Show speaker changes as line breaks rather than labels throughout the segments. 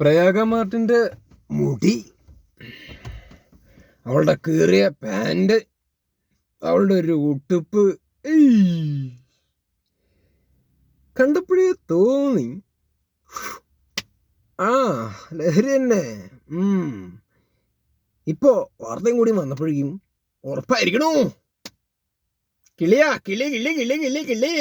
പ്രയാഗ മാർട്ടിന്റെ മുടി. അവളുടെ കീറിയ പാന്റ് അവളുടെ ഒരു ഉടുപ്പ്. കണ്ടപ്പോഴേ തോന്നി. ആ ലഹരി തന്നെ. ഇപ്പോ വാർത്തയും കൂടി വന്നപ്പോഴേക്കും ഉറപ്പായിരിക്കണോ? കിളിയാ കിളി കിളി കിളി കിളി കിളി.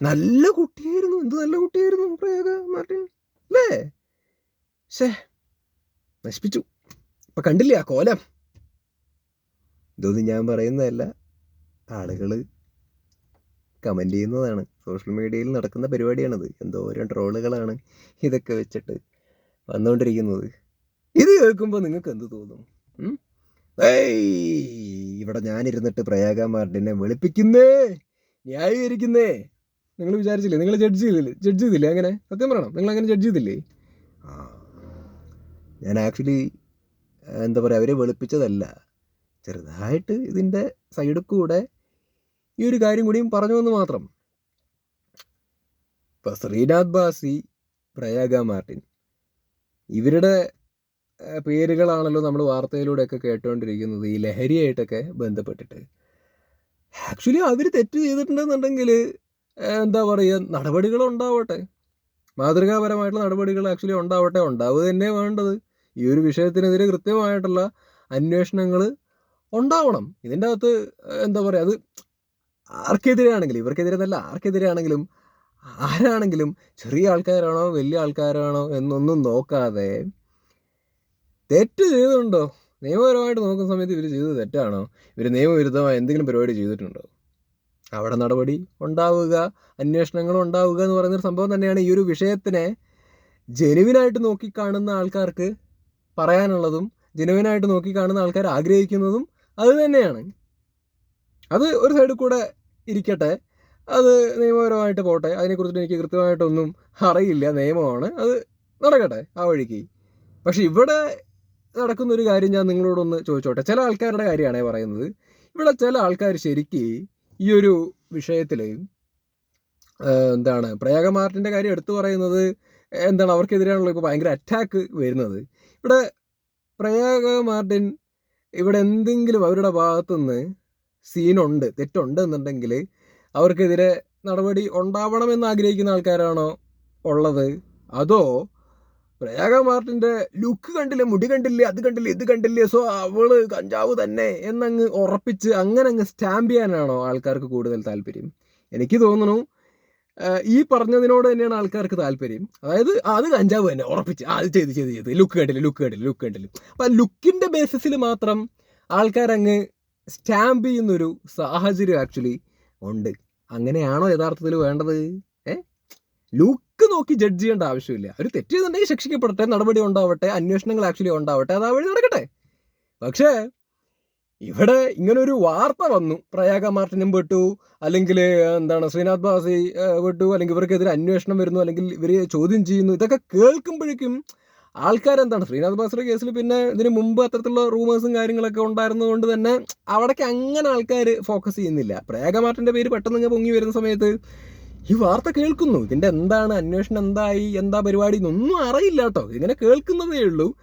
നല്ല കുട്ടിയായിരുന്നു. എന്ത് നല്ല കുട്ടിയായിരുന്നു പ്രയാഗ മാർട്ടിൻ? അല്ലേ? ശേ നശിപ്പിച്ചു. ഇപ്പൊ കണ്ടില്ലേ ആ കോലം? ഇതൊന്നും ഞാൻ പറയുന്നതല്ല. ആളുകൾ കമന്റ് ചെയ്യുന്നതാണ്. സോഷ്യൽ മീഡിയയിൽ നടക്കുന്ന പരിപാടിയാണത്. എന്തോരം ട്രോളുകളാണ് ഇതൊക്കെ വെച്ചിട്ട് വന്നുകൊണ്ടിരിക്കുന്നത് ഇത് കേൾക്കുമ്പോൾ നിങ്ങൾക്ക് എന്ത് തോന്നും? ഇവിടെ ഞാനിരുന്നിട്ട് പ്രയാഗ മാർട്ടിനെ വെളുപ്പിക്കുന്നേ? ന്യായീകരിക്കുന്നേ? നിങ്ങൾ വിചാരിച്ചില്ലേ? നിങ്ങൾ ജഡ്ജ് ചെയ്തില്ലേ? ജഡ്ജ് ചെയ്തില്ലേ അങ്ങനെ? സത്യം പറയണം? നിങ്ങൾ അങ്ങനെ ജഡ്ജ് ചെയ്തില്ലേ? ഞാൻ ആക്ച്വലി എന്താ പറയുക അവരെ വെളുപ്പിച്ചതല്ല. ചെറുതായിട്ട് ഇതിന്റെ സൈഡിൽ കൂടെ ഈ ഒരു കാര്യം കൂടിയും പറഞ്ഞു എന്ന് മാത്രം. ഇപ്പം ശ്രീനാഥ് ബാസി പ്രയാഗ മാർട്ടിൻ ഇവരുടെ പേരുകളാണല്ലോ നമ്മൾ വാർത്തയിലൂടെയൊക്കെ കേട്ടുകൊണ്ടിരിക്കുന്നത് ഈ ലഹരിയായിട്ടൊക്കെ ബന്ധപ്പെട്ടിട്ട്. ആക്ച്വലി അവർ തെറ്റ് ചെയ്തിട്ടുണ്ടെന്നുണ്ടെങ്കിൽ എന്താ പറയുക നടപടികൾ ഉണ്ടാവട്ടെ മാതൃകാപരമായിട്ടുള്ള നടപടികൾ ആക്ച്വലി ഉണ്ടാവട്ടെ. ഉണ്ടാവുക തന്നെ വേണ്ടത്. ഈ ഒരു വിഷയത്തിനെതിരെ കൃത്യമായിട്ടുള്ള അന്വേഷണങ്ങൾ ഉണ്ടാവണം. ഇതിന്റെ അകത്ത് എന്താ പറയുക അത് ആർക്കെതിരെയാണെങ്കിലും ഇവർക്കെതിരെ എന്നല്ല ആർക്കെതിരെയാണെങ്കിലും ആരാണെങ്കിലും ചെറിയ ആൾക്കാരാണോ വലിയ ആൾക്കാരാണോ എന്നൊന്നും നോക്കാതെ തെറ്റ് ചെയ്തിട്ടുണ്ടോ? നിയമപരമായിട്ട് നോക്കുന്ന സമയത്ത് ഇവർ ചെയ്തത് തെറ്റാണോ? ഇവർ നിയമവിരുദ്ധമായ എന്തെങ്കിലും പരിപാടി ചെയ്തിട്ടുണ്ടോ? അവിടെ നടപടി ഉണ്ടാവുക അന്വേഷണങ്ങൾ ഉണ്ടാവുക എന്ന് പറയുന്നൊരു സംഭവം തന്നെയാണ് ഈ ഒരു വിഷയത്തിനെ ജെനുവിനായിട്ട് നോക്കിക്കാണുന്ന ആൾക്കാർക്ക് പറയാനുള്ളതും ജെനുവിനായിട്ട് നോക്കിക്കാണുന്ന ആൾക്കാർ ആഗ്രഹിക്കുന്നതും അത് തന്നെയാണ്. അത് ഒരു സൈഡിൽ കൂടെ ഇരിക്കട്ടെ. അത് നിയമപരമായിട്ട് പോട്ടെ. അതിനെക്കുറിച്ചിട്ട് എനിക്ക് കൃത്യമായിട്ടൊന്നും അറിയില്ല. നിയമമാണ്. അത് നടക്കട്ടെ ആ വഴിക്ക്. പക്ഷെ ഇവിടെ നടക്കുന്നൊരു കാര്യം ഞാൻ നിങ്ങളോടൊന്ന് ചോദിച്ചോട്ടെ. ചില ആൾക്കാരുടെ കാര്യമാണ് പറയുന്നത്. ഇവിടെ ചില ആൾക്കാർ ശരിക്ക് ഈ ഒരു വിഷയത്തിൽ എന്താണ് പ്രയാഗ മാർട്ടിന്റെ കാര്യം എടുത്തു പറയുന്നത് എന്താണ് അവർക്കെതിരെയാണല്ലോ ഇപ്പോൾ ഭയങ്കര അറ്റാക്ക് വരുന്നത്. ഇവിടെ പ്രയാഗ മാർട്ടിൻ ഇവിടെ എന്തെങ്കിലും അവരുടെ ഭാഗത്തു ഭാഗത്തുനിന്ന് സീനുണ്ട് തെറ്റുണ്ട് എന്നുണ്ടെങ്കിൽ അവർക്കെതിരെ നടപടി ഉണ്ടാവണമെന്ന് ആഗ്രഹിക്കുന്ന ആൾക്കാരാണോ ഉള്ളത്? അതോ പ്രയാഗ മാർട്ടിന്റെ ലുക്ക് കണ്ടില്ലേ മുടി കണ്ടില്ലേ അത് കണ്ടില്ലേ ഇത് കണ്ടില്ലേ സോ അവൾ കഞ്ചാവ് തന്നെ എന്നങ്ങ് ഉറപ്പിച്ച് അങ്ങനെ അങ്ങ് സ്റ്റാമ്പ് ചെയ്യാനാണോ ആൾക്കാർക്ക് കൂടുതൽ താല്പര്യം? എനിക്ക് തോന്നുന്നു ഈ പറഞ്ഞതിനോട് തന്നെയാണ് ആൾക്കാർക്ക് താല്പര്യം. അതായത് അത് കഞ്ചാവ് തന്നെ ഉറപ്പിച്ച് അത് ചെയ്ത് ചെയ്ത് ചെയ്ത് ലുക്ക് കണ്ടില്ല ലുക്ക് കണ്ടില്ല ലുക്ക് കണ്ടില്ല. അപ്പൊ ആ ലുക്കിന്റെ ബേസിസിൽ മാത്രം ആൾക്കാരങ്ങ് സ്റ്റാമ്പ് ചെയ്യുന്നൊരു സാഹചര്യം ആക്ച്വലി ഉണ്ട്. അങ്ങനെയാണോ യഥാർത്ഥത്തിൽ വേണ്ടത്? ഏ ലുക്ക് നോക്കി ജഡ്ജ് ചെയ്യേണ്ട ആവശ്യമില്ല. ഒരു തെറ്റ് ചെയ്തിട്ടുണ്ടെങ്കിൽ ശിക്ഷിക്കപ്പെടട്ടെ നടപടി ഉണ്ടാവട്ടെ അന്വേഷണങ്ങൾ ആക്ച്വലി ഉണ്ടാവട്ടെ അത് ആ വഴി നടക്കട്ടെ. പക്ഷേ ഇവിടെ ഇങ്ങനെ ഒരു വാർത്ത വന്നു. പ്രയാഗ മാർട്ടിനും പെട്ടു അല്ലെങ്കിൽ എന്താണ് ശ്രീനാഥ് ബാസി പെട്ടു അല്ലെങ്കിൽ ഇവർക്കെതിരെ അന്വേഷണം വരുന്നു അല്ലെങ്കിൽ ഇവരെ ചോദ്യം ചെയ്യുന്നു ഇതൊക്കെ കേൾക്കുമ്പോഴേക്കും ആൾക്കാരെന്താണ് ശ്രീനാഥ് ബാസിയുടെ കേസിൽ പിന്നെ ഇതിന് മുമ്പ് അത്തരത്തിലുള്ള റൂമേഴ്സും കാര്യങ്ങളൊക്കെ ഉണ്ടായിരുന്നതുകൊണ്ട് തന്നെ അവിടേക്ക് അങ്ങനെ ആൾക്കാർ ഫോക്കസ് ചെയ്യുന്നില്ല. പ്രയാഗ മാർട്ടിന്റെ പേര് പെട്ടെന്ന് ഇങ്ങനെ പൊങ്ങി വരുന്ന സമയത്ത് ഈ വാർത്ത കേൾക്കുന്നു. ഇതിന്റെ എന്താണ് അന്വേഷണം? എന്തായി? എന്താ പരിപാടി? എന്നൊന്നും അറിയില്ല കേട്ടോ. ഇങ്ങനെ കേൾക്കുന്നതേ ഉള്ളൂ.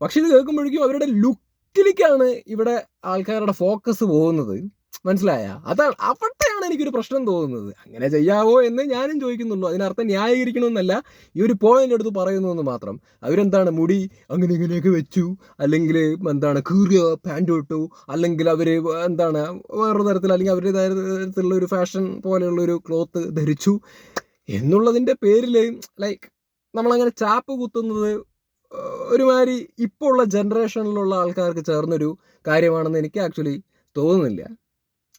പക്ഷെ ഇത് കേൾക്കുമ്പോഴേക്കും അവരുടെ ലുക്കിലേക്കാണ് ഇവിടെ ആൾക്കാരുടെ ഫോക്കസ് പോകുന്നത്. മനസ്സിലായ? അതാണ് അവിടെയാണ് എനിക്കൊരു പ്രശ്നം തോന്നുന്നത്. അങ്ങനെ ചെയ്യാവോ എന്ന് ഞാനും ചോദിക്കുന്നുള്ളൂ അതിനർത്ഥം ന്യായീകരിക്കണമെന്നല്ല ഈ ഒരു പോയിന്റ് എടുത്ത് പറയുന്നു എന്ന് മാത്രം. അവരെന്താണ് മുടി അങ്ങനെ ഇങ്ങനെയൊക്കെ വെച്ചു? അല്ലെങ്കിൽ എന്താണ് കീറിയ പാന്റ് ഇട്ടു? അല്ലെങ്കിൽ അവർ എന്താണ് വേറൊരു തരത്തിൽ അല്ലെങ്കിൽ അവരുടേതായ തരത്തിലുള്ള ഒരു ഫാഷൻ പോലെയുള്ള ഒരു ക്ലോത്ത് ധരിച്ചു? എന്നുള്ളതിന്റെ പേരിൽ ലൈക്ക് നമ്മളങ്ങനെ ചാപ്പ് കുത്തുന്നത് ഒരുമാതിരി ഇപ്പോൾ ഉള്ള ജനറേഷനിലുള്ള ആൾക്കാർക്ക് ചേർന്നൊരു കാര്യമാണെന്ന് എനിക്ക് ആക്ച്വലി തോന്നുന്നില്ല.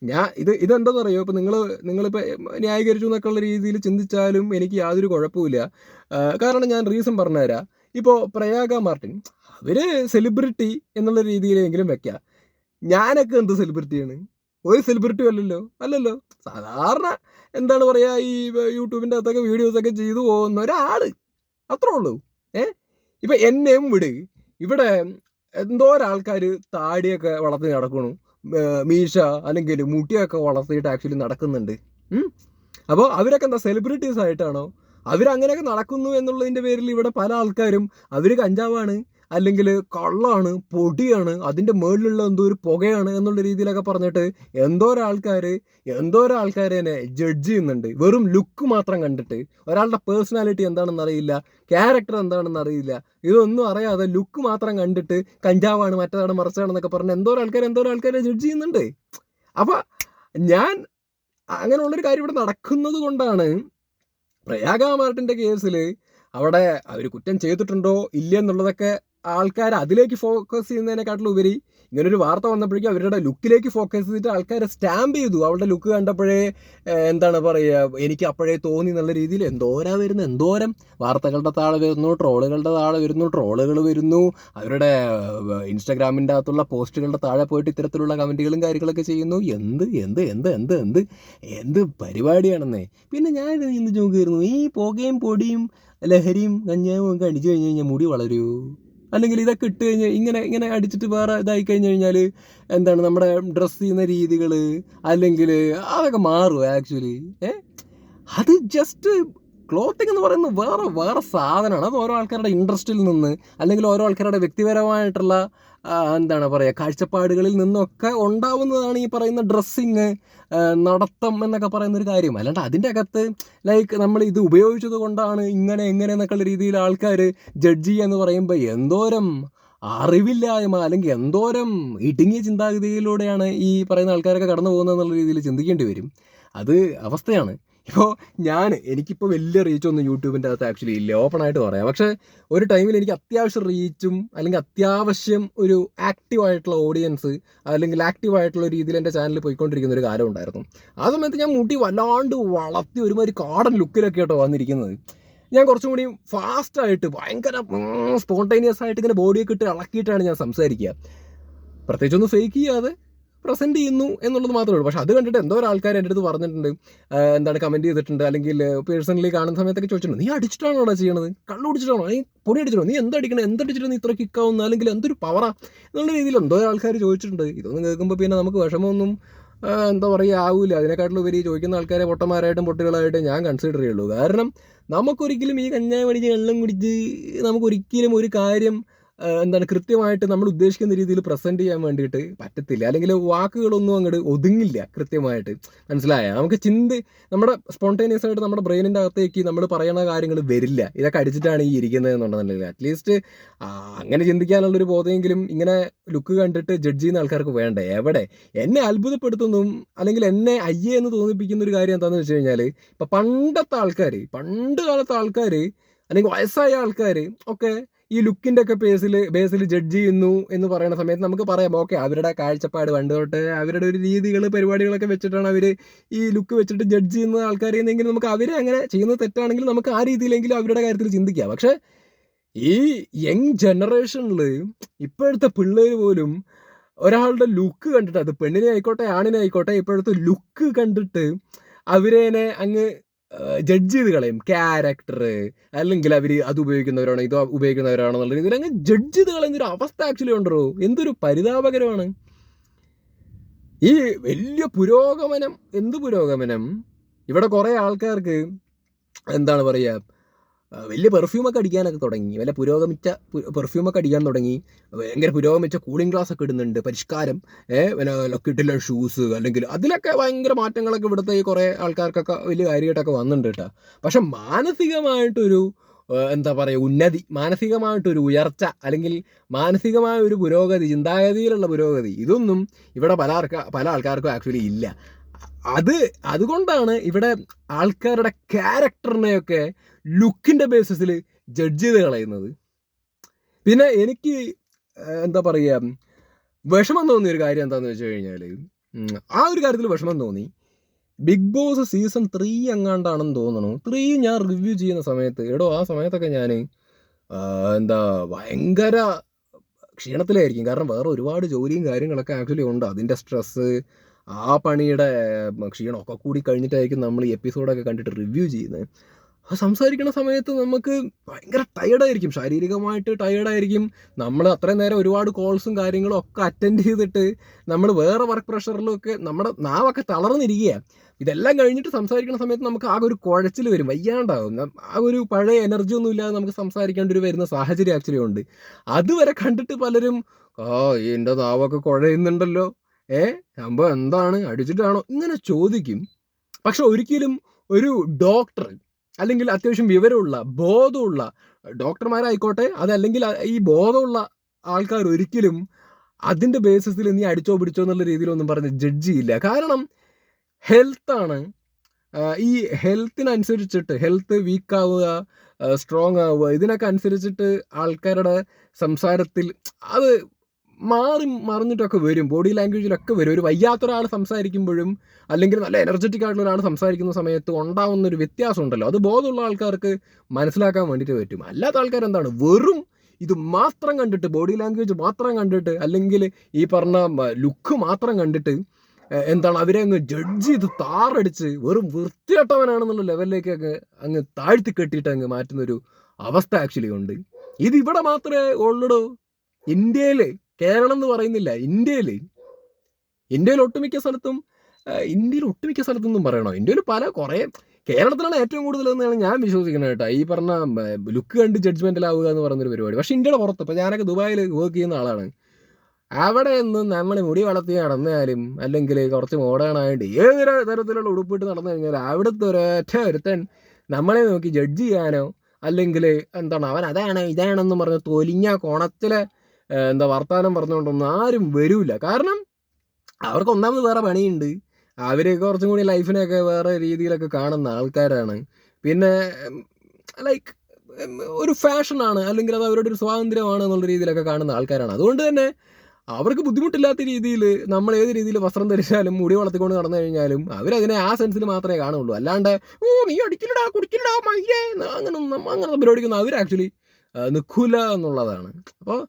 ഞാൻ ഇത് ഇതെന്താണെന്ന് അറിയോ ഇപ്പം നിങ്ങൾ നിങ്ങളിപ്പോൾ ന്യായീകരിച്ചു എന്നൊക്കെ ഉള്ള രീതിയിൽ ചിന്തിച്ചാലും എനിക്ക് യാതൊരു കുഴപ്പമില്ല കാരണം ഞാൻ റീസൺ പറഞ്ഞുതരാം. ഇപ്പോൾ പ്രയാഗ മാർട്ടിൻ അവർ സെലിബ്രിറ്റി എന്നുള്ള രീതിയിലെങ്കിലും വെക്കാം. ഞാനൊക്കെ എന്ത് സെലിബ്രിറ്റിയാണ് ഒരു സെലിബ്രിറ്റി അല്ലല്ലോ? അല്ലല്ലോ? സാധാരണ എന്താണ് പറയുക ഈ യൂട്യൂബിന്റെ അകത്തൊക്കെ വീഡിയോസൊക്കെ ചെയ്തു പോകുന്ന ഒരാൾ അത്രേ ഉള്ളൂ. ഏ? ഇപ്പം എന്നെയും വിട്. ഇവിടെ എന്തോരാൾക്കാർ താടിയൊക്കെ വളർത്തി നടക്കണു. മീശ അല്ലെങ്കിൽ മുട്ടിയൊക്കെ വളർത്തിയിട്ട് ആക്ച്വലി നടക്കുന്നുണ്ട്. അപ്പോൾ അവരൊക്കെ എന്താ സെലിബ്രിറ്റീസ് ആയിട്ടാണോ? അവരങ്ങനെയൊക്കെ നടക്കുന്നു എന്നുള്ളതിന്റെ പേരിൽ ഇവിടെ പല ആൾക്കാരും അവർ കഞ്ചാവാണ്. അല്ലെങ്കിൽ കള്ളാണ് പൊടിയാണ് അതിന്റെ മുകളിലുള്ള എന്തോ ഒരു പുകയാണ് എന്നുള്ള രീതിയിലൊക്കെ പറഞ്ഞിട്ട് എന്തോ ഒരാൾക്കാർ എന്തോ ഒരാൾക്കാർ തന്നെ ജഡ്ജ് ചെയ്യുന്നുണ്ട്. വെറും ലുക്ക് മാത്രം കണ്ടിട്ട്. ഒരാളുടെ പേഴ്സണാലിറ്റി എന്താണെന്ന് അറിയില്ല ക്യാരക്ടർ എന്താണെന്ന് അറിയില്ല. ഇതൊന്നും അറിയാതെ ലുക്ക് മാത്രം കണ്ടിട്ട് കഞ്ചാവാണ് മറ്റേതാണ് എന്നൊക്കെ പറഞ്ഞ് എന്തോ ഒരാൾക്കാർ എന്തോ ഒരാൾക്കാരെ ജഡ്ജ് ചെയ്യുന്നുണ്ട്. അപ്പം ഞാൻ അങ്ങനെയുള്ളൊരു കാര്യം ഇവിടെ നടക്കുന്നത് കൊണ്ടാണ് പ്രയാഗ മാർട്ടിന്റെ കേസിൽ അവിടെ അവർ കുറ്റം ചെയ്തിട്ടുണ്ടോ ഇല്ല എന്നുള്ളതൊക്കെ ആൾക്കാർ അതിലേക്ക് ഫോക്കസ് ചെയ്യുന്നതിനെക്കാട്ടിലും ഉപരി ഇങ്ങനൊരു വാർത്ത വന്നപ്പോഴേക്കും അവരുടെ ലുക്കിലേക്ക് ഫോക്കസ് ചെയ്തിട്ട് ആൾക്കാരെ സ്റ്റാമ്പ് ചെയ്തു. അവളുടെ ലുക്ക് കണ്ടപ്പോഴേ എന്താണ് പറയുക എനിക്ക് അപ്പോഴേ തോന്നി എന്നുള്ള രീതിയിൽ എന്തോരാ വരുന്നു എന്തോരം വാർത്തകളുടെ താഴെ വരുന്നു ട്രോളുകളുടെ താഴെ വരുന്നു ട്രോളുകൾ വരുന്നു. അവരുടെ ഇൻസ്റ്റാഗ്രാമിന്റെ അകത്തുള്ള പോസ്റ്റുകളുടെ താഴെ പോയിട്ട് ഇത്തരത്തിലുള്ള കമന്റുകളും കാര്യങ്ങളൊക്കെ ചെയ്യുന്നു. എന്ത് എന്ത് എന്ത് എന്ത് എന്ത് എന്ത് പരിപാടിയാണെന്നേ. പിന്നെ ഞാൻ ഇന്ന് നോക്കിയിരുന്നു ഈ പുകയും പൊടിയും ലഹരിയും കഞ്ഞാവും ഒക്കെ അടിച്ചു കഴിഞ്ഞ് കഴിഞ്ഞാൽ മുടി വളരൂ? അല്ലെങ്കിൽ ഇതൊക്കെ ഇട്ട് കഴിഞ്ഞ് ഇങ്ങനെ ഇങ്ങനെ അടിച്ചിട്ട് വേറെ ഇതായി കഴിഞ്ഞ് കഴിഞ്ഞാൽ എന്താണ് നമ്മുടെ ഡ്രസ്സ് ചെയ്യുന്ന രീതികൾ അല്ലെങ്കിൽ അതൊക്കെ മാറും ആക്ച്വലി ഏ? അത് ജസ്റ്റ് ക്ലോത്തിങ് എന്ന് പറയുന്നത് വേറെ വേറെ സാധനമാണ്. അത് ഓരോ ആൾക്കാരുടെ ഇൻട്രസ്റ്റിൽ നിന്ന് അല്ലെങ്കിൽ ഓരോ ആൾക്കാരുടെ വ്യക്തിപരമായിട്ടുള്ള എന്താണ് പറയുക കാഴ്ചപ്പാടുകളിൽ നിന്നൊക്കെ ഉണ്ടാവുന്നതാണ് ഈ പറയുന്ന ഡ്രസ്സിങ് നടത്തം എന്നൊക്കെ പറയുന്ന ഒരു കാര്യം. അല്ലാണ്ട് അതിന്റെ അകത്ത് ലൈക്ക് നമ്മൾ ഇത് ഉപയോഗിച്ചത് കൊണ്ടാണ് ഇങ്ങനെ എങ്ങനെ എന്നൊക്കെയുള്ള രീതിയിൽ ആൾക്കാർ ജഡ്ജ് ചെയ്യുക എന്ന് പറയുമ്പോൾ എന്തോരം അറിവില്ലായ്മ അല്ലെങ്കിൽ എന്തോരം ഇടുങ്ങിയ ചിന്താഗതിയിലൂടെയാണ് ഈ പറയുന്ന ആൾക്കാരൊക്കെ കടന്നു പോകുന്നത് എന്നുള്ള രീതിയിൽ ചിന്തിക്കേണ്ടി വരും. അത് അവസ്ഥയാണ്. ഇപ്പോൾ ഞാൻ എനിക്കിപ്പോൾ വലിയ റീച്ചൊന്നും യൂട്യൂബിന്റെ അകത്ത് ആക്ച്വലി ഇല്ല. ഓപ്പൺ ആയിട്ട് പറയാം. പക്ഷേ ഒരു ടൈമിൽ എനിക്ക് അത്യാവശ്യം റീച്ചും അല്ലെങ്കിൽ അത്യാവശ്യം ഒരു ആക്റ്റീവായിട്ടുള്ള ഓഡിയൻസ് അല്ലെങ്കിൽ ആക്റ്റീവായിട്ടുള്ള രീതിയിൽ എന്റെ ചാനൽ പോയിക്കൊണ്ടിരിക്കുന്ന ഒരു കാലം ഉണ്ടായിരുന്നു. ആ സമയത്ത് ഞാൻ മുടി വല്ലാണ്ട് വളർത്തി ഒരുമാതിരി കാടൻ ലുക്കിലൊക്കെ കേട്ടോ വന്നിരിക്കുന്നത്. ഞാൻ കുറച്ചും കൂടി ഫാസ്റ്റായിട്ട് ഭയങ്കര സ്പോണ്ടേനിയസ് ആയിട്ട് ഇങ്ങനെ ബോഡിയൊക്കെ ഇട്ട് ഇളക്കിയിട്ടാണ് ഞാൻ സംസാരിക്കുക. പ്രത്യേകിച്ചൊന്നും ഫേക്ക് ചെയ്യാതെ പ്രസന്റ് ചെയ്യുന്നു എന്നുള്ളത് മാത്രമേ ഉള്ളൂ. പക്ഷെ അത് കണ്ടിട്ട് എന്തോ ഒരു ആൾക്കാർ എന്റെ അടുത്ത് പറഞ്ഞിട്ടുണ്ട്. എന്താണ് കമന്റ് ചെയ്തിട്ടുണ്ട്. അല്ലെങ്കിൽ പേഴ്സണലി കാണുന്ന സമയത്തൊക്കെ ചോദിച്ചിട്ടുണ്ട്. നീ അടിച്ചിട്ടാണോ അവിടെ ചെയ്യണത്? കള്ളു അടിച്ചിട്ടാണോ നീ പൊടി അടിച്ചിട്ടോ നീ എന്തടിക്കണം എന്തടിച്ചിട്ട് നീ ഇത്ര കിക്കാവുന്ന അല്ലെങ്കിൽ എന്തൊരു പവറാ എന്നുള്ള രീതിയിൽ എന്തോ ആൾക്കാർ ചോദിച്ചിട്ടുണ്ട്. ഇതൊന്നും കേൾക്കുമ്പോൾ പിന്നെ നമുക്ക് വിഷമമൊന്നും എന്താ പറയുക ആവില്ല. അതിനെക്കാട്ടിലും ഉപരി ചോദിക്കുന്ന ആൾക്കാരെ പൊട്ടന്മാരായിട്ടും പൊട്ടികളായിട്ടും ഞാൻ കൺസിഡർ ചെയ്യുള്ളൂ. കാരണം നമുക്കൊരിക്കലും ഈ കഞ്ഞാവ് അടിച്ച് വെള്ളം കുടിച്ച് നമുക്കൊരിക്കലും ഒരു കാര്യം എന്താണ് കൃത്യമായിട്ട് നമ്മൾ ഉദ്ദേശിക്കുന്ന രീതിയിൽ പ്രസന്റ് ചെയ്യാൻ വേണ്ടിയിട്ട് പറ്റത്തില്ല. അല്ലെങ്കിൽ വാക്കുകളൊന്നും അങ്ങോട്ട് ഒതുങ്ങില്ല കൃത്യമായിട്ട്. മനസ്സിലായ? നമുക്ക് ചിന്ത നമ്മുടെ സ്പോണ്ടേനിയസ് ആയിട്ട് നമ്മുടെ ബ്രെയിനിന്റെ അകത്തേക്ക് നമ്മൾ പറയുന്ന കാര്യങ്ങൾ വരില്ല. ഇതൊക്കെ അടിച്ചിട്ടാണ് ഈ ഇരിക്കുന്നത് എന്നുണ്ടെന്നുണ്ടെങ്കിൽ. അറ്റ്ലീസ്റ്റ് അങ്ങനെ ചിന്തിക്കാനുള്ളൊരു ബോധമെങ്കിലും ഇങ്ങനെ ലുക്ക് കണ്ടിട്ട് ജഡ്ജ് ചെയ്യുന്ന ആൾക്കാർക്ക് വേണ്ടേ? എവിടെ? എന്നെ അത്ഭുതപ്പെടുത്തുന്നതും അല്ലെങ്കിൽ എന്നെ അയ്യേ എന്ന് തോന്നിപ്പിക്കുന്ന ഒരു കാര്യം എന്താണെന്ന് വെച്ച് കഴിഞ്ഞാൽ ഇപ്പം പണ്ടത്തെ ആൾക്കാർ പണ്ട് കാലത്തെ ആൾക്കാർ അല്ലെങ്കിൽ വയസ്സായ ആൾക്കാർ ഒക്കെ ഈ ലുക്കിന്റെ ഒക്കെ ബേസിൽ ബേസിൽ ജഡ്ജ് ചെയ്യുന്നു എന്ന് പറയുന്ന സമയത്ത് നമുക്ക് പറയാം ഓക്കെ അവരുടെ കാഴ്ചപ്പാട് പണ്ട് തൊട്ട് അവരുടെ ഒരു രീതികൾ പരിപാടികളൊക്കെ വെച്ചിട്ടാണ് അവർ ഈ ലുക്ക് വെച്ചിട്ട് ജഡ്ജ് ചെയ്യുന്ന ആൾക്കാരെന്നെങ്കിൽ നമുക്ക് അവരെ അങ്ങനെ ചെയ്യുന്നത് തെറ്റാണെങ്കിൽ നമുക്ക് ആ രീതിയിലെങ്കിലും അവരുടെ കാര്യത്തിൽ ചിന്തിക്കാം. പക്ഷേ ഈ യങ് ജനറേഷനിൽ ഇപ്പോഴത്തെ പിള്ളേർ പോലും ഒരാളുടെ ലുക്ക് കണ്ടിട്ട് അത് പെണ്ണിനെ ആയിക്കോട്ടെ ആണിനെ ആയിക്കോട്ടെ ഇപ്പോഴത്തെ ലുക്ക് കണ്ടിട്ട് അവരേനെ അങ്ങ് ജഡ്ജ് ചെയ്ത് കളയും. ക്യാരക്ടർ അല്ലെങ്കിൽ അവർ അത് ഉപയോഗിക്കുന്നവരാണോ ഇത് ഉപയോഗിക്കുന്നവരാണോ എന്നുള്ള രീതിയിൽ അങ്ങ് ജഡ്ജ് ചെയ്ത് കളയുന്ന ഒരു അവസ്ഥ ആക്ച്വലി ഉണ്ടോ എന്തൊരു പരിതാപകരമാണ്. ഈ വലിയ പുരോഗമനം എന്ത് പുരോഗമനം? ഇവിടെ കുറേ ആൾക്കാർക്ക് എന്താണ് പറയുക? വലിയ പെർഫ്യൂമൊക്കെ അടിക്കാനൊക്കെ തുടങ്ങി. വല്ല പുരോഗമിച്ച പെർഫ്യൂമൊക്കെ അടിക്കാൻ തുടങ്ങി. ഭയങ്കര പുരോഗമിച്ച കൂളിംഗ് ഗ്ലാസ് ഒക്കെ ഇടുന്നുണ്ട്. പരിഷ്കാരം ഏഹ് കിട്ടില്ല ഷൂസ് അല്ലെങ്കിൽ അതിലൊക്കെ ഭയങ്കര മാറ്റങ്ങളൊക്കെ ഇവിടുത്തെ ഈ കുറേ ആൾക്കാർക്കൊക്കെ വലിയ കാര്യമായിട്ടൊക്കെ വന്നിട്ടുണ്ട് കേട്ടോ. പക്ഷെ മാനസികമായിട്ടൊരു എന്താ പറയുക ഉന്നതി മാനസികമായിട്ടൊരു ഉയർച്ച അല്ലെങ്കിൽ മാനസികമായ ഒരു പുരോഗതി ചിന്താഗതിയിലുള്ള പുരോഗതി ഇതൊന്നും ഇവിടെ പല ആൾക്കാർ പല ആൾക്കാർക്കും ആക്ച്വലി ഇല്ല. അത് അതുകൊണ്ടാണ് ഇവിടെ ആൾക്കാരുടെ ക്യാരക്ടറിനെയൊക്കെ ലുക്കിന്റെ ബേസിസിൽ ജഡ്ജ് ചെയ്ത് കളയുന്നത്. പിന്നെ എനിക്ക് എന്താ പറയുക വിഷമം തോന്നിയ ഒരു കാര്യം എന്താണെന്ന് വെച്ച് കഴിഞ്ഞാൽ ആ ഒരു കാര്യത്തിൽ വിഷമം തോന്നി. ബിഗ് ബോസ് സീസൺ ത്രീ എങ്ങാണ്ടാണെന്ന് തോന്നണു. ത്രീ ഞാൻ റിവ്യൂ ചെയ്യുന്ന സമയത്ത് എടോ ആ സമയത്തൊക്കെ ഞാൻ എന്താ ഭയങ്കര ക്ഷീണത്തിലായിരിക്കും. കാരണം വേറെ ഒരുപാട് ജോലിയും കാര്യങ്ങളൊക്കെ ആക്ച്വലി ഉണ്ട്. അതിന്റെ സ്ട്രെസ്സ് ആ പണിയുടെ ക്ഷീണമൊക്കെ കൂടി കഴിഞ്ഞിട്ടായിരിക്കും നമ്മൾ ഈ എപ്പിസോഡൊക്കെ കണ്ടിട്ട് റിവ്യൂ ചെയ്യുന്നത് ആ സംസാരിക്കുന്ന സമയത്ത് നമുക്ക് ഭയങ്കര ടയർഡായിരിക്കും ശാരീരികമായിട്ട് ടയർഡായിരിക്കും നമ്മൾ അത്രയും നേരം ഒരുപാട് കോൾസും കാര്യങ്ങളും ഒക്കെ അറ്റൻഡ് ചെയ്തിട്ട് നമ്മൾ വേറെ വർക്ക് പ്രഷറിലൊക്കെ നമ്മുടെ നാവൊക്കെ തളർന്നിരിക്കുക ഇതെല്ലാം കഴിഞ്ഞിട്ട് സംസാരിക്കുന്ന സമയത്ത് നമുക്ക് ആകെ ഒരു കുഴച്ചിൽ വരും. വയ്യാണ്ടാവും. ആ ഒരു പഴയ എനർജി ഒന്നും ഇല്ലാതെ നമുക്ക് സംസാരിക്കേണ്ടി ഒരു വരുന്ന സാഹചര്യം ആക്ച്വലി ഉണ്ട്. അതുവരെ കണ്ടിട്ട് പലരും ആ എന്റെ നാവൊക്കെ കുഴയുന്നുണ്ടല്ലോ. ഏ സംഭവം എന്താണ്? അടിച്ചിട്ടാണോ? ഇങ്ങനെ ചോദിക്കും. പക്ഷെ ഒരിക്കലും ഒരു ഡോക്ടർ അല്ലെങ്കിൽ അത്യാവശ്യം വിവരമുള്ള ബോധമുള്ള ഡോക്ടർമാരായിക്കോട്ടെ അതല്ലെങ്കിൽ ഈ ബോധമുള്ള ആൾക്കാർ ഒരിക്കലും അതിന്റെ ബേസിസിൽ നീ അടിച്ചോ പിടിച്ചോ എന്നുള്ള രീതിയിലൊന്നും പറഞ്ഞ് ജഡ്ജ് ചെയ്യില്ല. കാരണം ഹെൽത്താണ് ഈ ഹെൽത്തിനനുസരിച്ചിട്ട് ഹെൽത്ത് വീക്കാവുക സ്ട്രോങ് ആവുക ഇതിനൊക്കെ അനുസരിച്ചിട്ട് ആൾക്കാരുടെ സംസാരത്തിൽ അത് മാറി മറിഞ്ഞിട്ടൊക്കെ വരും. ബോഡി ലാംഗ്വേജിലൊക്കെ വരും. ഒരു വയ്യാത്ത ഒരാൾ സംസാരിക്കുമ്പോഴും അല്ലെങ്കിൽ നല്ല എനർജറ്റിക് ആയിട്ടുള്ള ഒരാൾ സംസാരിക്കുന്ന സമയത്ത് ഉണ്ടാവുന്ന ഒരു വ്യത്യാസം ഉണ്ടല്ലോ അത് ബോധമുള്ള ആൾക്കാർക്ക് മനസ്സിലാക്കാൻ വേണ്ടിയിട്ട് പറ്റും. അല്ലാത്ത ആൾക്കാർ എന്താണ്? വെറും ഇത് മാത്രം കണ്ടിട്ട് ബോഡി ലാംഗ്വേജ് മാത്രം കണ്ടിട്ട് അല്ലെങ്കിൽ ഈ പറഞ്ഞ ലുക്ക് മാത്രം കണ്ടിട്ട് എന്താണ് അവരെ അങ്ങ് ജഡ്ജ് ചെയ്ത് താറടിച്ച് വെറും വൃത്തിയട്ടവനാണെന്നുള്ള ലെവലിലേക്ക് അങ്ങ് അങ്ങ് താഴ്ത്തി കെട്ടിയിട്ട് അങ്ങ് മാറ്റുന്നൊരു അവസ്ഥ ആക്ച്വലി ഉണ്ട്. ഇത് ഇവിടെ മാത്രമേ ഉള്ളൂ ഇന്ത്യയിൽ കേരളം എന്ന് പറയുന്നില്ല ഇന്ത്യയിൽ ഇന്ത്യയിൽ ഒട്ടുമിക്ക സ്ഥലത്തും ഇന്ത്യയിൽ ഒട്ടുമിക്ക സ്ഥലത്തൊന്നും പറയണോ? ഇന്ത്യയിൽ പല കുറേ കേരളത്തിലാണ് ഏറ്റവും കൂടുതൽ എന്നാണ് ഞാൻ വിശ്വസിക്കുന്നത് കേട്ടോ. ഈ പറഞ്ഞ ലുക്ക് കണ്ട് ജഡ്ജ്മെന്റിലാവുക എന്ന് പറയുന്നൊരു പരിപാടി. പക്ഷെ ഇന്ത്യയുടെ പുറത്ത് ഇപ്പൊ ഞാനൊക്കെ ദുബായിൽ വർക്ക് ചെയ്യുന്ന ആളാണ്. അവിടെ നിന്നും നമ്മൾ മുടി വളർത്തി നടന്നാലും അല്ലെങ്കിൽ കുറച്ച് മോഡേൺ ആയിട്ട് ഏത് തരത്തിലുള്ള ഉടുപ്പിട്ട് നടന്നു കഴിഞ്ഞാൽ അവിടുത്തെ ഒരൊറ്റ ഒരുത്തൻ നമ്മളെ നോക്കി ജഡ്ജ് ചെയ്യാനോ അല്ലെങ്കിൽ എന്താണ് അവൻ അതാണ് ഇതാണെന്ന് പറഞ്ഞ് തൊലിഞ്ഞ കോണത്തിലെ എന്താ വർത്തമാനം പറഞ്ഞുകൊണ്ടൊന്നും ആരും വരൂല. കാരണം അവർക്ക് ഒന്നാമത് വേറെ പണിയുണ്ട്. അവർ കുറച്ചും കൂടി ലൈഫിനെയൊക്കെ വേറെ രീതിയിലൊക്കെ കാണുന്ന ആൾക്കാരാണ്. പിന്നെ ലൈക്ക് ഒരു ഫാഷനാണ് അല്ലെങ്കിൽ അത് അവരുടെ ഒരു സ്വാതന്ത്ര്യമാണ് എന്നുള്ള രീതിയിലൊക്കെ കാണുന്ന ആൾക്കാരാണ്. അതുകൊണ്ട് തന്നെ അവർക്ക് ബുദ്ധിമുട്ടില്ലാത്ത രീതിയിൽ നമ്മൾ ഏത് രീതിയിൽ വസ്ത്രം ധരിച്ചാലും മുടി വളർത്തിക്കൊണ്ട് നടന്നു കഴിഞ്ഞാലും അവരതിനെ ആ സെൻസിൽ മാത്രമേ കാണുള്ളൂ. അല്ലാണ്ട് ഓ നീ അടിക്കില്ലടാ കുടിക്കില്ലടാ മയ്യേ അങ്ങനെ അങ്ങനെ പരിപാടിക്കൊന്നും അവർ ആക്ച്വലി നിൽക്കൂല എന്നുള്ളതാണ്. അപ്പോൾ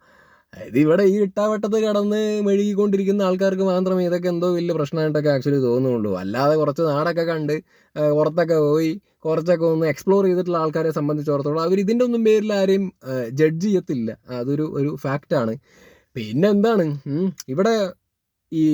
ഇത് ഇവിടെ ഈ ഇട്ടാവട്ടത്ത് കടന്ന് മെഴുകിക്കൊണ്ടിരിക്കുന്ന ആൾക്കാർക്ക് മാത്രമേ ഇതൊക്കെ എന്തോ വലിയ പ്രശ്നമായിട്ടൊക്കെ ആക്ച്വലി തോന്നുന്നുള്ളൂ. അല്ലാതെ കുറച്ച് നാടൊക്കെ കണ്ട് പുറത്തൊക്കെ പോയി കുറച്ചൊക്കെ ഒന്ന് എക്സ്പ്ലോർ ചെയ്തിട്ടുള്ള ആൾക്കാരെ സംബന്ധിച്ചിടത്തോളം അവർ ഇതിന്റെ ഒന്നും പേരിൽ ആരെയും ജഡ്ജ് ചെയ്യത്തില്ല. അതൊരു ഒരു ഫാക്റ്റാണ് പിന്നെ എന്താണ്? ഇവിടെ ഈ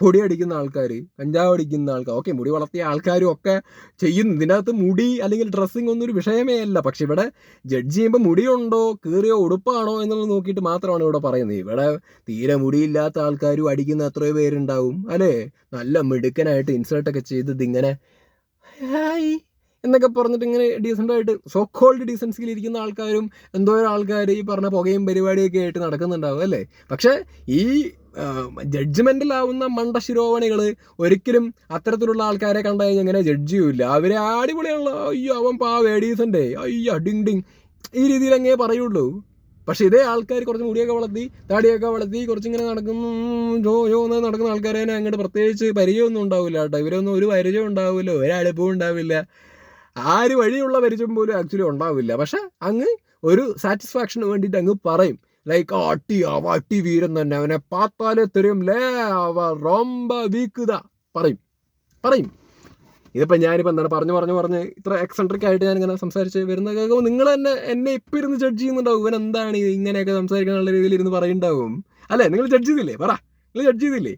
പൊടി അടിക്കുന്ന ആൾക്കാർ കഞ്ചാവ് അടിക്കുന്ന ആൾക്കാർ ഓക്കെ മുടി വളർത്തിയ ആൾക്കാരും ഒക്കെ ചെയ്യുന്നു ഇതിനകത്ത് മുടി അല്ലെങ്കിൽ ഡ്രസ്സിങ് ഒന്നും ഒരു വിഷയമേ അല്ല. പക്ഷെ ഇവിടെ ജഡ്ജ് ചെയ്യുമ്പോൾ മുടിയുണ്ടോ കീറിയോ ഉടുപ്പാണോ എന്നുള്ളത് നോക്കിയിട്ട് മാത്രമാണ് ഇവിടെ പറയുന്നത്. ഇവിടെ തീരെ മുടിയില്ലാത്ത ആൾക്കാരും അടിക്കുന്ന എത്രയോ പേരുണ്ടാവും അല്ലേ? നല്ല മിടുക്കനായിട്ട് ഇൻസൾട്ടൊക്കെ ചെയ്ത് ഇതിങ്ങനെ എന്നൊക്കെ പറഞ്ഞിട്ട് ഇങ്ങനെ ഡീസന്റ് ആയിട്ട് സോ കോൾഡ് ഡീസൻസിൽ ഇരിക്കുന്ന ആൾക്കാരും എന്തോ ആൾക്കാർ ഈ പറഞ്ഞ പുകയും പരിപാടിയൊക്കെ ആയിട്ട് നടക്കുന്നുണ്ടാവും അല്ലേ? പക്ഷേ ഈ ജഡ്ജ്മെന്റിലാവുന്ന മണ്ട ശിരോമണികൾ ഒരിക്കലും അത്തരത്തിലുള്ള ആൾക്കാരെ കണ്ടു കഴിഞ്ഞാൽ ഇങ്ങനെ ജഡ്ജ് ചെയ്യൂല അവരെ അടിപൊളിയുള്ള അയ്യോ അവൻ പാ ഡീസന്റെ അയ്യോ ഡിങ് ഡിങ് ഈ രീതിയിൽ അങ്ങേ പറയുള്ളൂ. പക്ഷെ ഇതേ ആൾക്കാർ കുറച്ച് മുടിയൊക്കെ വളർത്തി താടിയൊക്കെ വളർത്തി കുറച്ചിങ്ങനെ നടക്കുന്നു ജോ ജോ എന്ന് നടക്കുന്ന ആൾക്കാരെ അങ്ങോട്ട് പ്രത്യേകിച്ച് പരിചയമൊന്നും ഉണ്ടാവില്ല കേട്ടോ. ഇവരൊന്നും ഒരു പരിചയം ഉണ്ടാവില്ല ഒരടുപ്പവും ഉണ്ടാവില്ല. ആര് വഴിയുള്ള പരിചയം പോലും ആക്ച്വലി ഉണ്ടാവില്ല. പക്ഷെ അങ്ങ് ഒരു സാറ്റിസ്ഫാക്ഷന് വേണ്ടിയിട്ട് അങ്ങ് പറയും. ലൈക്ക് അട്ടി അവ അട്ടി വീരൻ തന്നെ അവനെ പാത്താലേ തെരും ലേ അവ റൊമ്പ വീക്കുത. പറയും. പറയും. ഇതിപ്പോൾ ഞാനിപ്പോൾ എന്താണ് പറഞ്ഞു പറഞ്ഞു പറഞ്ഞ് ഇത്ര എക്സെൻട്രിക് ആയിട്ട് ഞാൻ ഇങ്ങനെ സംസാരിച്ച് വരുന്ന കേൾക്കുമ്പോൾ നിങ്ങൾ തന്നെ എന്നെ ഇപ്പം ഇരുന്ന് ജഡ്ജ് ചെയ്യുന്നുണ്ടാവും. ഇവൻ എന്താണ് ഇങ്ങനെയൊക്കെ സംസാരിക്കാനുള്ള രീതിയിൽ ഇരുന്ന് പറയുന്നുണ്ടാവും. അല്ലേ? നിങ്ങൾ ജഡ്ജ് ചെയ്തില്ലേ? പറ. നിങ്ങൾ ജഡ്ജ് ചെയ്തില്ലേ?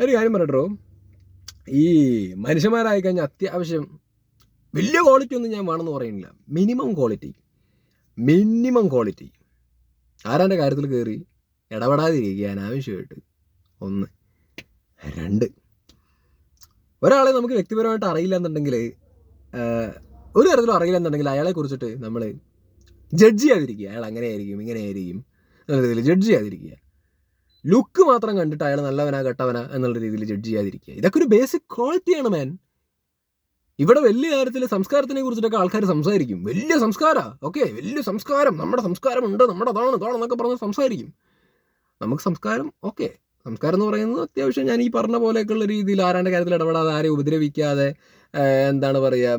ഒരു കാര്യം പറയട്ടോ ഈ മനുഷ്യന്മാരായി കഴിഞ്ഞാൽ അത്യാവശ്യം വലിയ ക്വാളിറ്റി ഒന്നും ഞാൻ വേണമെന്ന് പറയുന്നില്ല. മിനിമം ക്വാളിറ്റി മിനിമം ക്വാളിറ്റി ആരാന്റെ കാര്യത്തിൽ കയറി ഇടപെടാതിരിക്കുക അനാവശ്യമായിട്ട്. ഒന്ന്. രണ്ട്. ഒരാളെ നമുക്ക് വ്യക്തിപരമായിട്ട് അറിയില്ല എന്നുണ്ടെങ്കിൽ ഒരു തരത്തിലും അറിയില്ല എന്നുണ്ടെങ്കിൽ അയാളെ കുറിച്ചിട്ട് നമ്മൾ ജഡ്ജ് ചെയ്യാതിരിക്കുക. അയാൾ അങ്ങനെ ആയിരിക്കും ഇങ്ങനെ ആയിരിക്കും എന്നുള്ള രീതിയിൽ ജഡ്ജ് ചെയ്യാതിരിക്കുക. ലുക്ക് മാത്രം കണ്ടിട്ട് അയാൾ നല്ലവനാ കെട്ടവനാ എന്നുള്ള രീതിയിൽ ജഡ്ജ് ചെയ്യാതിരിക്കുക. ഇതൊക്കെ ഒരു ബേസിക് ക്വാളിറ്റിയാണ് മാൻ ഇവിടെ വലിയ കാര്യത്തിൽ സംസ്കാരത്തിനെ കുറിച്ചിട്ടൊക്കെ ആൾക്കാർ സംസാരിക്കും. വലിയ സംസ്കാര. ഓക്കെ വലിയ സംസ്കാരം. നമ്മുടെ സംസ്കാരമുണ്ട്. നമ്മുടെ അതാണ് ഇതാണ് എന്നൊക്കെ പറഞ്ഞ് സംസാരിക്കും. നമുക്ക് സംസ്കാരം ഓക്കെ. സംസ്കാരം എന്ന് പറയുന്നത് അത്യാവശ്യം ഞാൻ ഈ പറഞ്ഞ പോലെയൊക്കെയുള്ള രീതിയിൽ ആരാന്റെ കാര്യത്തിൽ ഇടപെടാതെ ആരെ ഉപദ്രവിക്കാതെ എന്താണ് പറയുക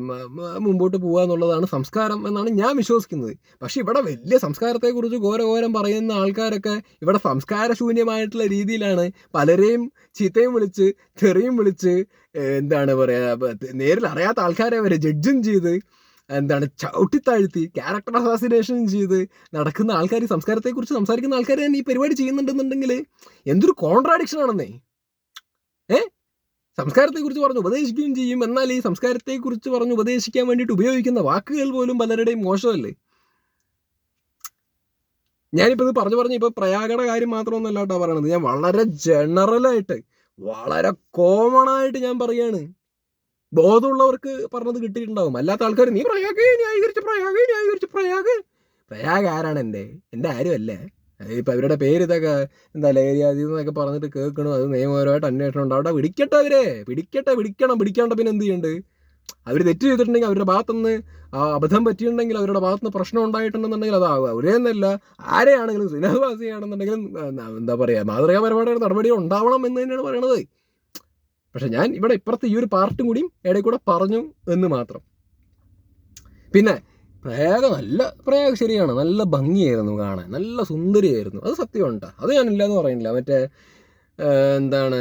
മുമ്പോട്ട് പോകുക എന്നുള്ളതാണ് സംസ്കാരം എന്നാണ് ഞാൻ വിശ്വസിക്കുന്നത്. പക്ഷേ ഇവിടെ വലിയ സംസ്കാരത്തെക്കുറിച്ച് ഘോരഘോരം പറയുന്ന ആൾക്കാരൊക്കെ ഇവിടെ സംസ്കാരശൂന്യമായിട്ടുള്ള രീതിയിലാണ് പലരെയും ചീത്തയും വിളിച്ച് തെറിയും വിളിച്ച് എന്താണ് പറയുക നേരിൽ അറിയാത്ത ആൾക്കാരെ വരെ ജഡ്ജും ചെയ്ത് എന്താണ് ചവിട്ടിത്താഴ്ത്തി ക്യാരക്ടർ അസാസിനേഷൻ ചെയ്ത് നടക്കുന്ന ആൾക്കാർ ഈ സംസ്കാരത്തെക്കുറിച്ച് സംസാരിക്കുന്ന ആൾക്കാർ തന്നെ ഈ പരിപാടി ചെയ്യുന്നുണ്ടെന്നുണ്ടെങ്കിൽ എന്തൊരു കോൺട്രാഡിക്ഷൻ ആണെന്നേ? ഏ? സംസ്കാരത്തെക്കുറിച്ച് പറഞ്ഞ് ഉപദേശിക്കുകയും ചെയ്യും. എന്നാൽ ഈ സംസ്കാരത്തെക്കുറിച്ച് പറഞ്ഞ് ഉപദേശിക്കാൻ വേണ്ടിയിട്ട് ഉപയോഗിക്കുന്ന വാക്കുകൾ പോലും പലരുടെയും മോശമല്ലേ? ഞാനിപ്പോൾ ഇത് പറഞ്ഞു പറഞ്ഞു ഇപ്പോൾ പ്രയാഗയുടെ കാര്യം മാത്രമൊന്നുമല്ല കേട്ടോ പറയണത്. ഞാൻ വളരെ ജനറലായിട്ട് വളരെ കോമൺ ആയിട്ട് ഞാൻ പറയാണ്. ബോധമുള്ളവർക്ക് പറഞ്ഞത് കിട്ടിയിട്ടുണ്ടാവും. അല്ലാത്ത ആൾക്കാർ നീ പ്രയാഗ് ന്യായീകരിച്ച് പ്രയാഗ് ന്യായീകരിച്ച് പ്രയാഗ്. പ്രയാഗ് ആരാണ് എന്റെ? എന്റെ ആരുമല്ലേ. ഇപ്പം അവരുടെ പേര് ഇതൊക്കെ എന്താ ലഹരിയാതി എന്നൊക്കെ പറഞ്ഞിട്ട് കേൾക്കണം. അത് നിയമപരമായിട്ട് അന്വേഷണം ഉണ്ട്. അവിടെ പിടിക്കട്ടെ അവരെ. പിടിക്കട്ടെ പിടിക്കണം പിടിക്കാണ്ട പിന്നെ എന്ത് ചെയ്യണ്ട്? അവർ തെറ്റ് ചെയ്തിട്ടുണ്ടെങ്കിൽ അവരുടെ ഭാഗത്തുനിന്ന് അബദ്ധം പറ്റിയിട്ടുണ്ടെങ്കിൽ അവരുടെ ഭാഗത്തുനിന്ന് പ്രശ്നം ഉണ്ടായിട്ടുണ്ടെന്നുണ്ടെങ്കിൽ അത് അവരെന്നല്ല ആരെയാണെങ്കിലും സുനഹവാസിയാണെന്നുണ്ടെങ്കിലും എന്താ പറയുക മാതൃകാപരമായിട്ട് നടപടി ഉണ്ടാവണം എന്ന് തന്നെയാണ് പറയണത്. പക്ഷെ ഞാൻ ഇവിടെ ഇപ്പുറത്ത് ഈ ഒരു പാർട്ടും കൂടിയും ഇടയിൽ കൂടെ പറഞ്ഞു എന്ന് മാത്രം. പിന്നെ പ്രയാഗ നല്ല പ്രയാഗ ശരിയാണ്. നല്ല ഭംഗിയായിരുന്നു കാണാൻ. നല്ല സുന്ദരിയായിരുന്നു. അത് സത്യമുണ്ട്. അത് ഞാനില്ലാന്ന് പറയുന്നില്ല. മറ്റേ എന്താണ്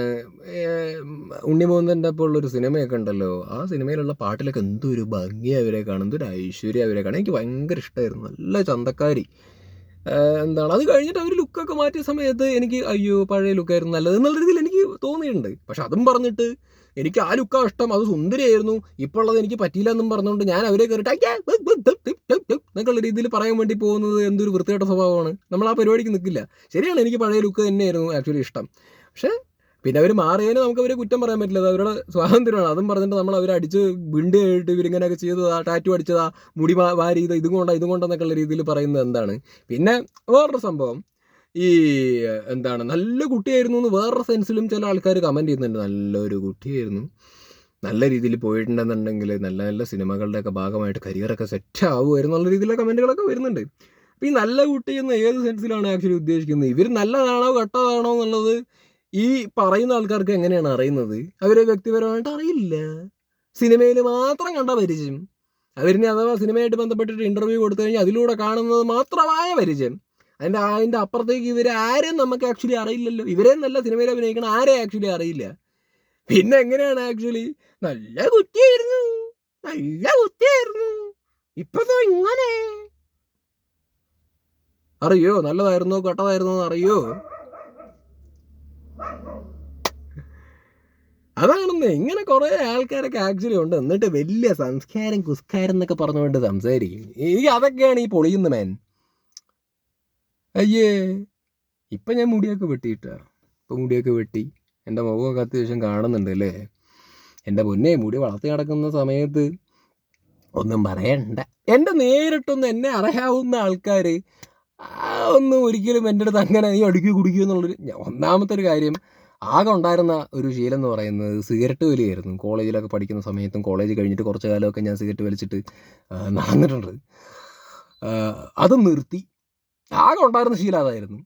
ഉണ്ണിമോന്തന്റെ അപ്പോൾ ഉള്ളൊരു സിനിമയൊക്കെ ഉണ്ടല്ലോ. ആ സിനിമയിലുള്ള പാട്ടിലൊക്കെ എന്തൊരു ഭംഗി അവരെ കാണും എന്തൊരു ഐശ്വര്യം അവരെ കാണും എനിക്ക് ഭയങ്കര ഇഷ്ടമായിരുന്നു നല്ല ചന്തക്കാരി. എന്താണ്? അത് കഴിഞ്ഞിട്ട് അവർ ലുക്കൊക്കെ മാറ്റിയ സമയത്ത് എനിക്ക് അയ്യോ പഴയ ലുക്കായിരുന്നു നല്ലത് എന്നുള്ള രീതിയിൽ എനിക്ക് തോന്നിയിട്ടുണ്ട്. പക്ഷെ അതും പറഞ്ഞിട്ട് എനിക്ക് ആ ലുക്കാ ഇഷ്ടം. അത് സുന്ദരിയായിരുന്നു. ഇപ്പോൾ ഉള്ളത് എനിക്ക് പറ്റിയില്ല എന്നും പറഞ്ഞുകൊണ്ട് ഞാൻ അവരെ കയറിട്ട് എന്നൊക്കെയുള്ള രീതിയിൽ പറയാൻ വേണ്ടി പോകുന്നത് എന്തൊരു വൃത്തികെട്ട സ്വഭാവമാണ്. നമ്മൾ ആ പരിപാടിക്ക് നിൽക്കില്ല. ശരിയാണ് എനിക്ക് പഴയ ലുക്ക് തന്നെയായിരുന്നു ആക്ച്വലി ഇഷ്ടം. പക്ഷേ പിന്നെ അവർ മാറിയതിന് നമുക്ക് അവരെ കുറ്റം പറയാൻ പറ്റില്ല. അത് അവരുടെ സ്വാതന്ത്ര്യമാണ്. അതും പറഞ്ഞിട്ട് നമ്മൾ അവരെ അടിച്ച് വിണ്ടിയായിട്ട് ഇവരിങ്ങനെയൊക്കെ ചെയ്തതാ ടാറ്റു അടിച്ചതാ മുടി വാരി ഇത് ഇതും കൊണ്ടാ ഇതും കൊണ്ടെന്നൊക്കെയുള്ള രീതിയിൽ പറയുന്നത് എന്താണ്? പിന്നെ വേറൊരു സംഭവം. ഈ എന്താണ് നല്ല കുട്ടിയായിരുന്നു എന്ന് വേറൊരു സെൻസിലും ചില ആൾക്കാർ കമന്റ് ചെയ്യുന്നുണ്ട്. നല്ലൊരു കുട്ടിയായിരുന്നു. നല്ല രീതിയിൽ പോയിട്ടുണ്ടെന്നുണ്ടെങ്കിൽ നല്ല നല്ല സിനിമകളുടെയൊക്കെ ഭാഗമായിട്ട് കരിയറൊക്കെ സെറ്റ് ആവുമായിരുന്നു എന്നുള്ള രീതിയിലുള്ള കമന്റുകളൊക്കെ വരുന്നുണ്ട്. അപ്പോൾ ഈ നല്ല കുട്ടി എന്ന് ഏത് സെൻസിലാണ് ആക്ച്വലി ഉദ്ദേശിക്കുന്നത്? ഇവർ നല്ലതാണോ കട്ടതാണോ എന്നുള്ളത് ഈ പറയുന്ന ആൾക്കാർക്ക് എങ്ങനെയാണ് അറിയുന്നത്? അവരെ വ്യക്തിപരമായിട്ട് അറിയില്ല. സിനിമയിൽ മാത്രം കണ്ട പരിചയം. അവരിനെ അഥവാ സിനിമയായിട്ട് ബന്ധപ്പെട്ടിട്ട് ഇന്റർവ്യൂ കൊടുത്തു കഴിഞ്ഞാൽ അതിലൂടെ കാണുന്നത് മാത്രമായ പരിചയം. അതിന്റെ അതിന്റെ അപ്പുറത്തേക്ക് ഇവരെ ആരെയും നമുക്ക് ആക്ച്വലി അറിയില്ലല്ലോ. ഇവരെ നല്ല സിനിമയിൽ അഭിനയിക്കണം ആരെയും ആക്ച്വലി അറിയില്ല. പിന്നെ എങ്ങനെയാണ് ആക്ച്വലി നല്ല കുറ്റിയായിരുന്നു. നല്ല കുറ്റിയായിരുന്നു. ഇപ്പതോ ഇങ്ങനെ? അറിയോ? നല്ലതായിരുന്നോ? കെട്ടതായിരുന്നോ അറിയോ? അതാണെന്ന് ഇങ്ങനെ കുറേ ആൾക്കാരൊക്കെ ആക്ച്വലി ഉണ്ട്. എന്നിട്ട് വലിയ സംസ്കാരം കുസ്കാരം എന്നൊക്കെ പറഞ്ഞുകൊണ്ട് സംസാരിക്കും. എനിക്ക് അതൊക്കെയാണ് ഈ പൊളിയുന്ന മാൻ അയ്യേ. ഇപ്പം ഞാൻ മുടിയൊക്കെ വെട്ടിയിട്ട. ഇപ്പം മുടിയൊക്കെ വെട്ടി. എന്റെ മുഖമൊക്കെ അത്യാവശ്യം കാണുന്നുണ്ട് അല്ലേ? എന്റെ പൊന്നെ മുടി വളർത്തി നടക്കുന്ന സമയത്ത് ഒന്നും പറയണ്ട. എന്റെ നേരിട്ടൊന്നും എന്നെ അറിയാവുന്ന ആൾക്കാർ ഒന്നും ഒരിക്കലും എന്റെ അടുത്ത് അങ്ങനെ നീ അടിക്കുക കുടിക്കുക എന്നുള്ളൊരു ഒന്നാമത്തെ ഒരു കാര്യം ആകെ ഉണ്ടായിരുന്ന ഒരു ശീലം എന്ന് പറയുന്നത് സിഗരറ്റ് വലിയായിരുന്നു. കോളേജിലൊക്കെ പഠിക്കുന്ന സമയത്തും കോളേജ് കഴിഞ്ഞിട്ട് കുറച്ച് കാലമൊക്കെ ഞാൻ സിഗരറ്റ് വലിച്ചിട്ട് നടന്നിട്ടുണ്ട്. അത് നിർത്തി. ആകെ ഉണ്ടായിരുന്ന ശീലം അതായിരുന്നു.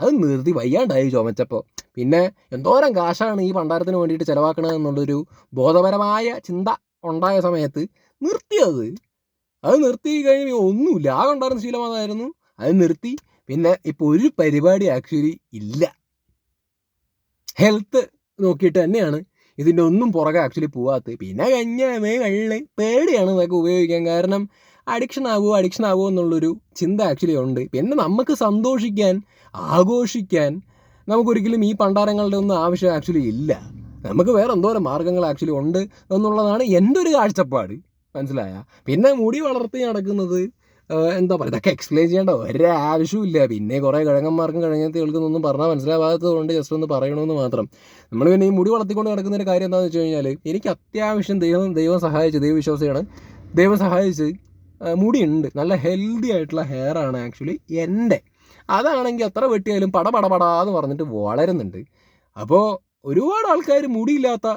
അത് നിർത്തി വയ്യാണ്ടായി ചുമച്ചപ്പോൾ പിന്നെ എന്തോരം കാശാണ് ഈ പണ്ടാരത്തിന് വേണ്ടിയിട്ട് ചിലവാക്കണത് എന്നുള്ളൊരു ബോധപരമായ ചിന്ത ഉണ്ടായ സമയത്ത് നിർത്തിയത് അത്. നിർത്തി കഴിഞ്ഞ് ഒന്നുമില്ല. ആകെ ഉണ്ടായിരുന്ന ശീലം അതായിരുന്നു. അത് നിർത്തി. പിന്നെ ഇപ്പോൾ ഒരു പരിപാടി ആക്ച്വലി ഇല്ല. ഹെൽത്ത് നോക്കിയിട്ട് തന്നെയാണ്. ഇതിന്റെ ഒന്നും പുറകെ ആക്ച്വലി പോവാത്തത് പിന്നെ കഞ്ഞാമേ കള്ള് പേടിയാണ് ഇതൊക്കെ ഉപയോഗിക്കാൻ. കാരണം അഡിക്ഷൻ ആകുമോ അഡിക്ഷൻ ആകുമോ എന്നുള്ളൊരു ചിന്ത ആക്ച്വലി ഉണ്ട്. പിന്നെ നമുക്ക് സന്തോഷിക്കാൻ ആഘോഷിക്കാൻ നമുക്കൊരിക്കലും ഈ പണ്ടാരങ്ങളുടെ ഒന്നും ആവശ്യം ആക്ച്വലി ഇല്ല. നമുക്ക് വേറെ എന്തോരം മാർഗങ്ങൾ ആക്ച്വലി ഉണ്ട് എന്നുള്ളതാണ് എന്റെ ഒരു കാഴ്ചപ്പാട്. മനസ്സിലായ? പിന്നെ മുടി വളർത്തി നടക്കുന്നത് എന്താ പറയുക ഇതൊക്കെ എക്സ്പ്ലെയിൻ ചെയ്യേണ്ട ഒരാവശ്യമില്ല പിന്നെ കുറേ കിഴങ്ങന്മാർക്കും കിഴങ്ങത്തികൾക്കൊന്നും പറഞ്ഞാൽ മനസ്സിലാവാത്തത് കൊണ്ട് ജസ്റ്റ് ഒന്ന് പറയണമെന്ന് മാത്രം. നമ്മൾ പിന്നെ ഈ മുടി വളർത്തിക്കൊണ്ട് നടക്കുന്ന കാര്യം എന്താണെന്ന് വെച്ച് കഴിഞ്ഞാൽ എനിക്ക് അത്യാവശ്യം ദൈവം ദൈവം സഹായിച്ച് ദൈവവിശ്വാസിയാണ് ദൈവം സഹായിച്ച് മുടിയുണ്ട്. നല്ല ഹെൽത്തി ആയിട്ടുള്ള ഹെയർ ആണ് ആക്ച്വലി എന്റെ. അതാണെങ്കിൽ എത്ര വെട്ടിയാലും പട പട പടാന്ന് പറഞ്ഞിട്ട് വളരുന്നുണ്ട്. അപ്പോൾ ഒരുപാട് ആൾക്കാർ മുടിയില്ലാത്ത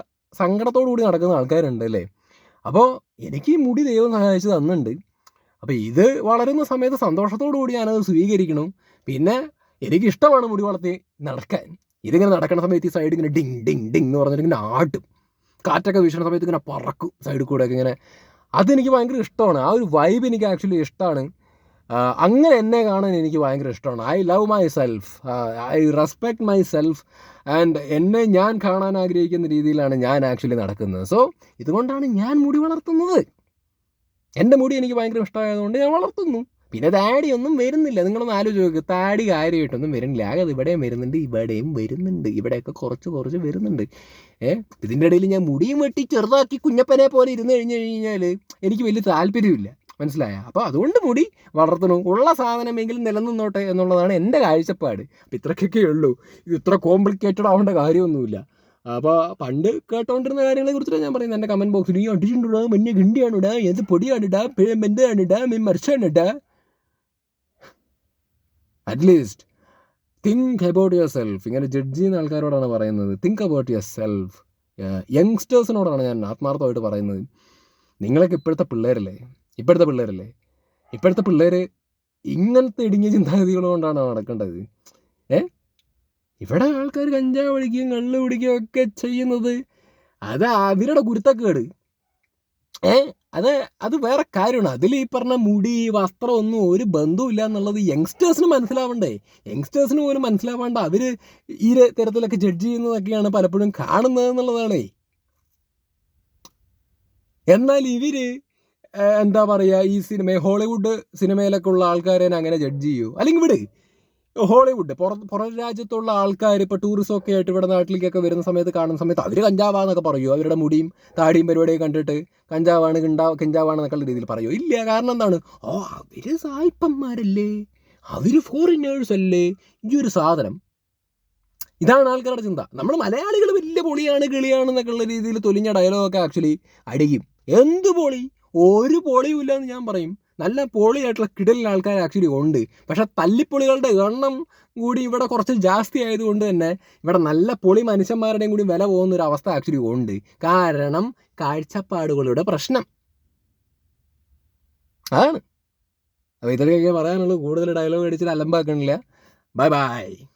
സങ്കടത്തോടു കൂടി നടക്കുന്ന ആൾക്കാരുണ്ട് അല്ലേ? അപ്പോൾ എനിക്ക് ഈ മുടി ദൈവം സഹായിച്ച് തന്നിട്ടുണ്ട്. അപ്പോൾ ഇത് വളരുന്ന സമയത്ത് സന്തോഷത്തോടു കൂടി ഞാനത് സ്വീകരിക്കണം. പിന്നെ എനിക്കിഷ്ടമാണ് മുടി വളർത്തി നടക്കാൻ. ഇതിങ്ങനെ നടക്കുന്ന സമയത്ത് ഈ സൈഡ് ഇങ്ങനെ ഡിങ് ഡിങ് ഡിങ് എന്ന് പറഞ്ഞിട്ട് ഇങ്ങനെ ആട്ടും. കാറ്റൊക്കെ വീശുന്ന സമയത്ത് ഇങ്ങനെ പറക്കും സൈഡ് കൂടെ ഇങ്ങനെ. അതെനിക്ക് ഭയങ്കര ഇഷ്ടമാണ്. ആ ഒരു വൈബ് എനിക്ക് ആക്ച്വലി ഇഷ്ടമാണ്. അങ്ങനെ എന്നെ കാണാൻ എനിക്ക് ഭയങ്കര ഇഷ്ടമാണ്. I love myself I respect myself and എന്നെ ഞാൻ കാണാൻ ആഗ്രഹിക്കുന്ന രീതിയിലാണ് ഞാൻ ആക്ച്വലി നടക്കുന്നത്. സോ ഇതുകൊണ്ടാണ് ഞാൻ മുടി വളർത്തുന്നത്. എന്റെ മുടി എനിക്ക് ഭയങ്കര ഇഷ്ടമായതുകൊണ്ട് ഞാൻ വളർത്തുന്നു. പിന്നെ താടി ഒന്നും വരുന്നില്ല. നിങ്ങളൊന്ന് ആലോചിച്ച് നോക്ക്. താടി കാര്യമായിട്ടൊന്നും വരുന്നില്ല. ആകെ ഇവിടെയും വരുന്നുണ്ട് ഇവിടെയും വരുന്നുണ്ട്. ഇവിടെയൊക്കെ കുറച്ച് കുറച്ച് വരുന്നുണ്ട്. ഏഹ് ഇതിന്റെ ഇടയിൽ ഞാൻ മുടിയും വെട്ടി ചെറുതാക്കി കുഞ്ഞപ്പനെ പോലെ ഇരുന്ന് കഴിഞ്ഞ് കഴിഞ്ഞാൽ എനിക്ക് വലിയ താല്പര്യമില്ല മനസ്സിലായ? അപ്പോൾ അതുകൊണ്ട് മുടി വളർത്തണം. ഉള്ള സാധനമെങ്കിലും നിലനിന്നോട്ടെ എന്നുള്ളതാണ് എന്റെ കാഴ്ചപ്പാട്. അപ്പം ഇത്രയ്ക്കൊക്കെ ഉള്ളൂ. ഇത് ഇത്ര കോംപ്ലിക്കേറ്റഡ് ആവേണ്ട കാര്യമൊന്നുമില്ല. അപ്പോൾ പണ്ട് കേട്ടോണ്ടിരുന്ന കാര്യങ്ങളെ കുറിച്ചിട്ട് ഞാൻ പറയുന്നത് എന്റെ കമന്റ് ബോക്സിൽ ഈ അടിച്ചിട്ടുണ്ടാ മഞ്ഞ ഗിണ്ടിയാണ് ഇടാ ഏത് പൊടിയാണ് ഇടാ എന്താണ് ഇടാ മരിച്ചാണ് ഇടാ at least think about yourself ഇങ്ങനെ ജഡ്ജ് ചെയ്യുന്ന ആൾക്കാരോടാണ് പറയുന്നത്. തിങ്ക് അബൌട്ട് യുവർ സെൽഫ് യങ്സ്റ്റേഴ്സിനോടാണ് ഞാൻ ആത്മാർത്ഥമായിട്ട് പറയുന്നത്. നിങ്ങളൊക്കെ ഇപ്പോഴത്തെ പിള്ളേരല്ലേ? ഇപ്പോഴത്തെ പിള്ളേരല്ലേ? ഇപ്പോഴത്തെ പിള്ളേർ ഇങ്ങനത്തെ ഇടുങ്ങിയ ചിന്താഗതികൾ കൊണ്ടാണ് നടക്കേണ്ടത്. ഇവിടെ ആൾക്കാർ കഞ്ചാവ് പിടിക്കുകയും കള്ള് പിടിക്കുകയും ഒക്കെ ചെയ്യുന്നത്. അത് അവരുടെ കുരുത്തക്കേട്. ഏ? അത് അത് വേറെ കാര്യമാണ്. അതിൽ ഈ പറഞ്ഞ മുടി വസ്ത്രം ഒന്നും ഒരു ബന്ധവുമില്ല എന്നുള്ളത് യങ്സ്റ്റേഴ്സിന് മനസ്സിലാവണ്ടേ? യങ്സ്റ്റേഴ്സിന് പോലും മനസ്സിലാവാണ്ട് അവർ ഈ തരത്തിലൊക്കെ ജഡ്ജ് ചെയ്യുന്നതൊക്കെയാണ് പലപ്പോഴും കാണുന്നത് എന്നുള്ളതാണേ. എന്നാൽ ഇവർ എന്താ പറയുക ഈ സിനിമ ഹോളിവുഡ് സിനിമയിലൊക്കെ ഉള്ള ആൾക്കാരെ അങ്ങനെ ജഡ്ജ് ചെയ്യൂ? അല്ലെങ്കിൽ വിട്. ഹോളിവുഡ്. പുറം പുറം രാജ്യത്തുള്ള ആൾക്കാർ ഇപ്പോൾ ടൂറിസം ഒക്കെ ആയിട്ട് ഇവിടെ നാട്ടിലേക്കൊക്കെ വരുന്ന സമയത്ത് കാണുന്ന സമയത്ത് അവർ കഞ്ചാവാന്നൊക്കെ പറയൂ? അവരുടെ മുടിയും താടിയും പരിപാടിയും കണ്ടിട്ട് കഞ്ചാവാണ് കിണ്ടാ കഞ്ചാവാണെന്നൊക്കെ രീതിയിൽ പറയൂ? ഇല്ല. കാരണം എന്താണ്? ഓ അവർ സായിപ്പന്മാരല്ലേ? അവർ ഫോറിനേഴ്സ് അല്ലേ ഈ ഒരു സാധനം. ഇതാണ് ആൾക്കാരുടെ ചിന്ത. നമ്മൾ മലയാളികൾ വലിയ പൊളിയാണ് കിളിയാണ് ഉള്ള രീതിയിൽ തൊലിഞ്ഞ ഡയലോഗൊക്കെ ആക്ച്വലി അടിക്കും. എന്ത് പൊളി? ഒരു പൊളിയും ഇല്ല എന്ന് ഞാൻ പറയും. നല്ല പൊളിയായിട്ടുള്ള കിടലിൽ ആൾക്കാർ ആക്ച്വലി ഉണ്ട്. പക്ഷേ തല്ലിപ്പൊളികളുടെ എണ്ണം കൂടി ഇവിടെ കുറച്ച് ജാസ്തി ആയതുകൊണ്ട് തന്നെ ഇവിടെ നല്ല പൊളി മനുഷ്യന്മാരുടെയും കൂടി വില പോകുന്ന ഒരു അവസ്ഥ ആക്ച്വലി ഉണ്ട്. കാരണം കാഴ്ചപ്പാടുകളുടെ പ്രശ്നം. അതാണ്. അപ്പോൾ ഇതൊക്കെ പറയാനുള്ളൂ. കൂടുതൽ ഡയലോഗ് അടിച്ചിട്ട് അലമ്പാക്കണില്ല. Bye bye